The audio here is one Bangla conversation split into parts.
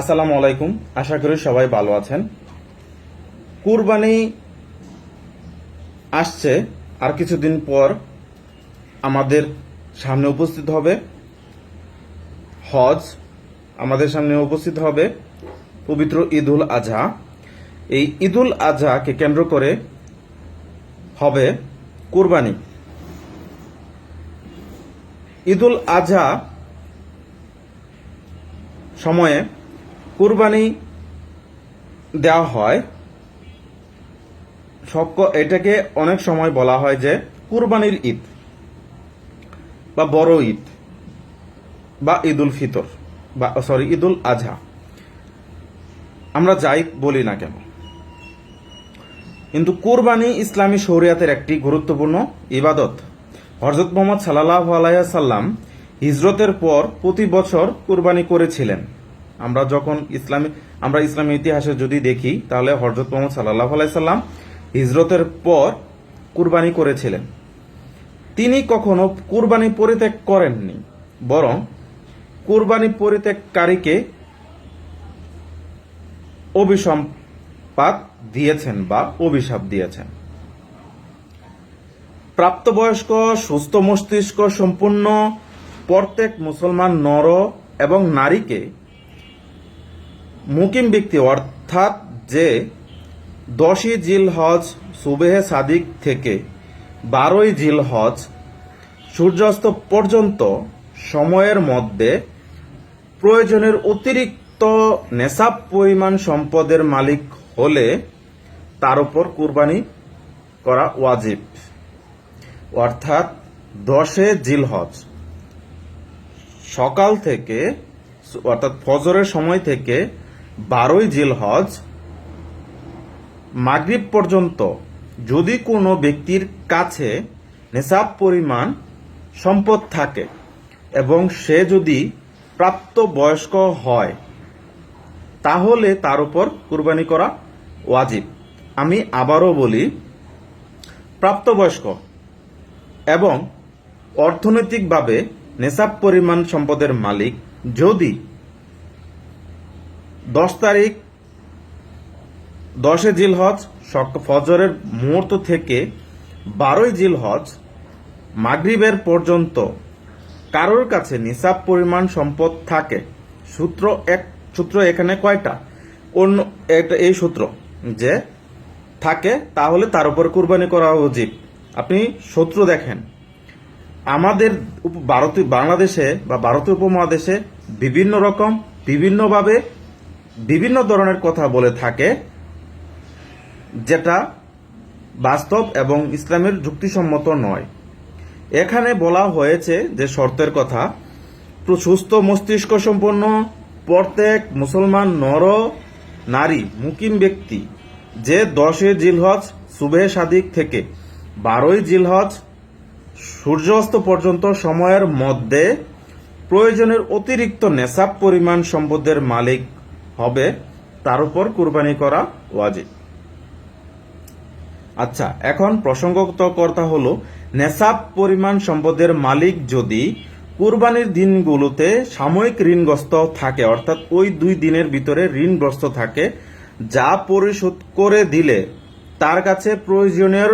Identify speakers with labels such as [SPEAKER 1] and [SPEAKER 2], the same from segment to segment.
[SPEAKER 1] আসসালামু আলাইকুম। আশা করি সবাই ভালো আছেন। কুরবানি আসছে আর কিছুদিন পর আমাদের সামনে উপস্থিত হবে হজ। আমাদের সামনে উপস্থিত হবে পবিত্র ঈদুল আজহা। এই ঈদুল আজহাকে কেন্দ্র করে হবে কুরবানি। ঈদুল আজহা সময়ে কুরবানি দেওয়া হয় সব এটাকে অনেক সময় বলা হয় যে কুরবানির ঈদ বা বড় ঈদ বা ঈদুল ফিতর বা সরি ঈদুল আজহা আমরা যাই বলি না কেন। কিন্তু কুরবানি ইসলামী শরিয়াতের একটি গুরুত্বপূর্ণ ইবাদত। হজরত মোহাম্মদ সাল্লাহ আলাইসাল্লাম হিজরতের পর প্রতি বছর কুরবানি করেছিলেন। আমরা যখন ইসলামী, আমরা ইসলামী ইতিহাসে যদি দেখি, তাহলে হজরত মোহাম্মদ সাল্লাহ আলাইসাল্লাম হিজরতের পর কুরবানি করেছিলেন। তিনি কখনো কুরবানি পরিত্যাগ করেননি, বরং কুরবানি পরিত্যাগকারীকে অভিসম্পাত দিয়েছেন বা অভিশাপ দিয়েছেন। প্রাপ্তবয়স্ক, সুস্থ মস্তিষ্ক, সম্পূর্ণ প্রত্যেক মুসলমান নর এবং নারীকে মুকিম ব্যক্তি অর্থাৎ যে দশই জিল হজ সুবেহে সাদিক থেকে বারোই জিল হজ সূর্যাস্ত পর্যন্ত সময়ের মধ্যে প্রয়োজনের অতিরিক্ত নেশাব পরিমাণ সম্পদের মালিক হলে তার উপর কুরবানি করা ওয়াজিব। অর্থাৎ দশে জিলহজ সকাল থেকে অর্থাৎ ফজরের সময় থেকে বারোই জিলহজ, মাগরিব পর্যন্ত যদি কোনো ব্যক্তির কাছে নেশাব পরিমাণ সম্পদ থাকে এবং সে যদি প্রাপ্ত বয়স্ক হয়, তাহলে তার উপর কুরবানি করা ওয়াজিব। আমি আবারও বলি, প্রাপ্তবয়স্ক এবং অর্থনৈতিকভাবে নেশাব পরিমাণ সম্পদের মালিক যদি দশ তারিখ দশে জিলহজ ফজরের মুহূর্ত থেকে বারোই জিলহজ, মাগরিবের পর্যন্ত কারোর কাছে নিসাব পরিমাণ সম্পদ থাকে? সূত্র এক সূত্র এখানে কয়টা? অন্য একটা এই সূত্র যে থাকে, তাহলে তার উপর কুরবানি করা উচিত। আপনি সূত্র দেখেন। আমাদের ভারতীয় বাংলাদেশে বা ভারতীয় উপমহাদেশে বিভিন্ন রকম, বিভিন্নভাবে বিভিন্ন ধরনের কথা বলে থাকে, যেটা বাস্তব এবং ইসলামের যুক্তিসম্মত নয়। এখানে বলা হয়েছে যে শর্তের কথা, সুস্থ মস্তিষ্ক সম্পন্ন প্রত্যেক মুসলমান নর, নারী, মুকিম ব্যক্তি যে দশে জিলহজ সুবেহ সাদিক থেকে বারোই জিলহজ সূর্যাস্ত পর্যন্ত সময়ের মধ্যে প্রয়োজনের অতিরিক্ত নেশাব পরিমাণ সম্পদের মালিক হবে, তার উপর কুরবানি করা ওয়াজিব। আচ্ছা এখন প্রসঙ্গত কর্তা হলো, নেশাব পরিমাণ সম্পদের মালিক যদি কুরবানির দিনগুলোতে সাময়িক ঋণগ্রস্ত থাকে, অর্থাৎ ওই দুই দিনের ভিতরে ঋণগ্রস্ত থাকে, যা পরিশোধ করে দিলে তার কাছে প্রয়োজনীয়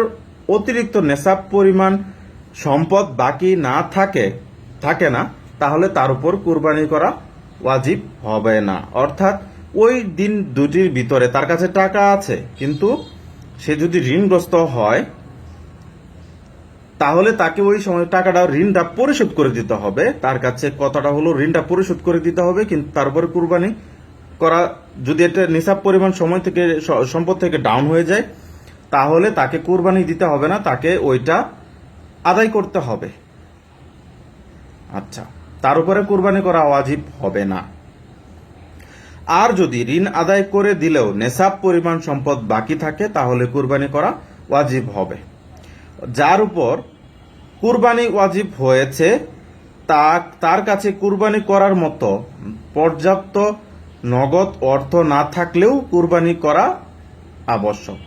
[SPEAKER 1] অতিরিক্ত নেশাব পরিমাণ সম্পদ বাকি না থাকে থাকে না, তাহলে তার উপর কুরবানি করা ওয়াজিব হবে না। অর্থাৎ ওই দিন দুটির ভিতরে তার কাছে টাকা আছে, কিন্তু সে যদি ঋণগ্রস্ত হয়, তাহলে তাকে ওই সময় টাকাটা, ঋণটা পরিশোধ করে দিতে হবে। তার কাছে কথাটা হলো, ঋণটা পরিশোধ করে দিতে হবে, কিন্তু তারপরে কুরবানি করা, যদি এটা নিসাব পরিমাণ সময় থেকে, সম্পদ থেকে ডাউন হয়ে যায়, তাহলে তাকে কুরবানি দিতে হবে না, তাকে ওইটা আদায় করতে হবে। আচ্ছা। তার উপরে কোরবানি করা ওয়াজিব হবে না। আর যদি ঋণ আদায় করে দিলেও নেশাব পরিমাণ সম্পদ বাকি থাকে, তাহলে কুরবানি করা ওয়াজিব হবে। যার উপর কুরবানি ওয়াজিব হয়েছে, তা তার কাছে কুরবানি করার মতো পর্যাপ্ত নগদ অর্থ না থাকলেও কুরবানি করা আবশ্যক।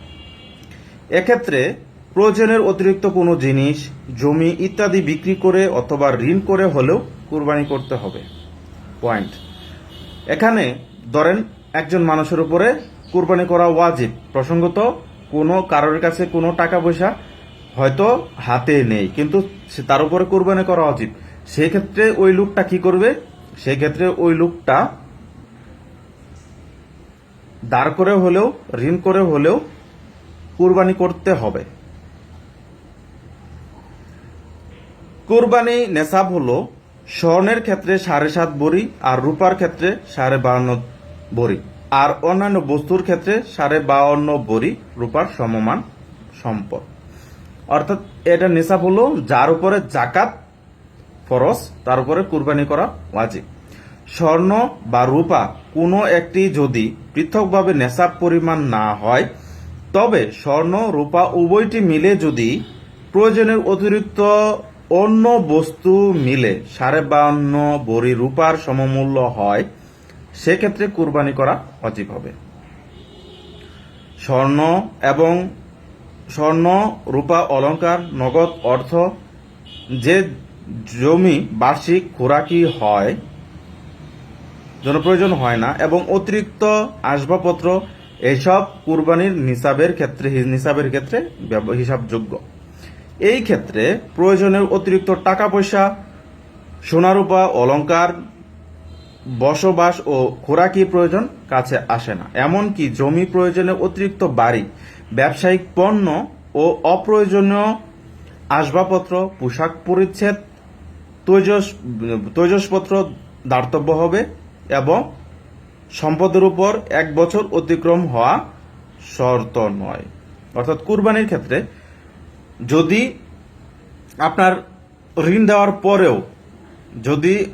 [SPEAKER 1] এক্ষেত্রে প্রয়োজনের অতিরিক্ত কোনো জিনিস, জমি ইত্যাদি বিক্রি করে অথবা ঋণ করে হলেও কুরবানি করতে হবে। পয়েন্ট এখানে ধরেন একজন মানুষের উপরে কুরবানি করা ওয়াজিব। প্রসঙ্গত, কোনো কারোর কাছে কোনো টাকা পয়সা হয়তো হাতে নেই, কিন্তু তার উপরে কুরবানি করা উচিত সেই ক্ষেত্রে ওই লোকটা কি করবে? সেই ক্ষেত্রে ওই লোকটা দাঁড় করে হলেও, ঋণ করে হলেও কুরবানি করতে হবে। কুরবানি নেশাব হলো স্বর্ণের ক্ষেত্রে সাড়ে সাত বড়ি আর রূপার ক্ষেত্রে সাড়ে বাহান্ন বড়ি। আর অন্যান্য বস্তুর ক্ষেত্রে সাড়ে বাহান্ন বড়ি রূপার সমমান সম্পদ। অর্থাৎ এটা নেশাব হলো যার উপরে জাকাত ফরজ, তার উপরে কুরবানি করা ওয়াজিব। স্বর্ণ বা রূপা কোনো একটি যদি পৃথকভাবে নেশাব পরিমাণ না হয়, তবে স্বর্ণ, রূপা উভয়টি মিলে যদি প্রয়োজনের অতিরিক্ত অন্য বস্তু মিলে সাড়ে বাহান্ন বড়ি রূপার সমমূল্য হয়, সেক্ষেত্রে কুরবানি করা অজীব হবে। স্বর্ণ এবং স্বর্ণ, রূপা, অলংকার, নগদ অর্থ, যে জমি বার্ষিক খোরাকি হয়, জনপ্রয়োজন হয় না এবং অতিরিক্ত আসবাবপত্র, এসব কুরবানির নিসাবের ক্ষেত্রে নিসাবের ক্ষেত্রে হিসাবযোগ্য। এই ক্ষেত্রে প্রয়োজনের অতিরিক্ত টাকা পয়সা সোনারূপা, অলংকার, বসবাস ও খোরাকি প্রয়োজন কাছে আসে না। এমনকি জমি প্রয়োজনে অতিরিক্ত বাড়ি, ব্যবসায়িক পণ্য ও অপ্রয়োজনীয় আসবাবপত্র, পোশাক পরিচ্ছেদ, তৈজস, তৈজসপত্র দার্তব্য হবে এবং সম্পদের উপর এক বছর অতিক্রম হওয়া শর্ত নয়। অর্থাৎ কুরবানির ক্ষেত্রে যদি আপনার ঋণ দেওয়ার পরেও যদি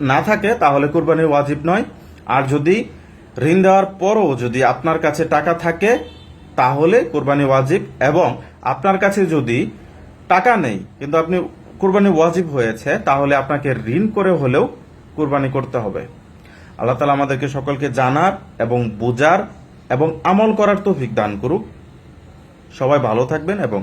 [SPEAKER 1] না থাকে, তাহলে কুরবানি ওয়াজিব নয়। আর যদি ঋণ দেওয়ার পরও যদি আপনার কাছে টাকা থাকে, তাহলে কুরবানি ওয়াজিব। এবং আপনার কাছে যদি টাকা নেই, কিন্তু আপনি কুরবানি ওয়াজিব হয়েছে, তাহলে আপনাকে ঋণ করে হলেও কুরবানি করতে হবে। আল্লাহ তালা আমাদেরকে সকলকে জানার এবং বোঝার এবং আমল করার তৌফিক দান করুক। সবাই ভালো থাকবেন এবং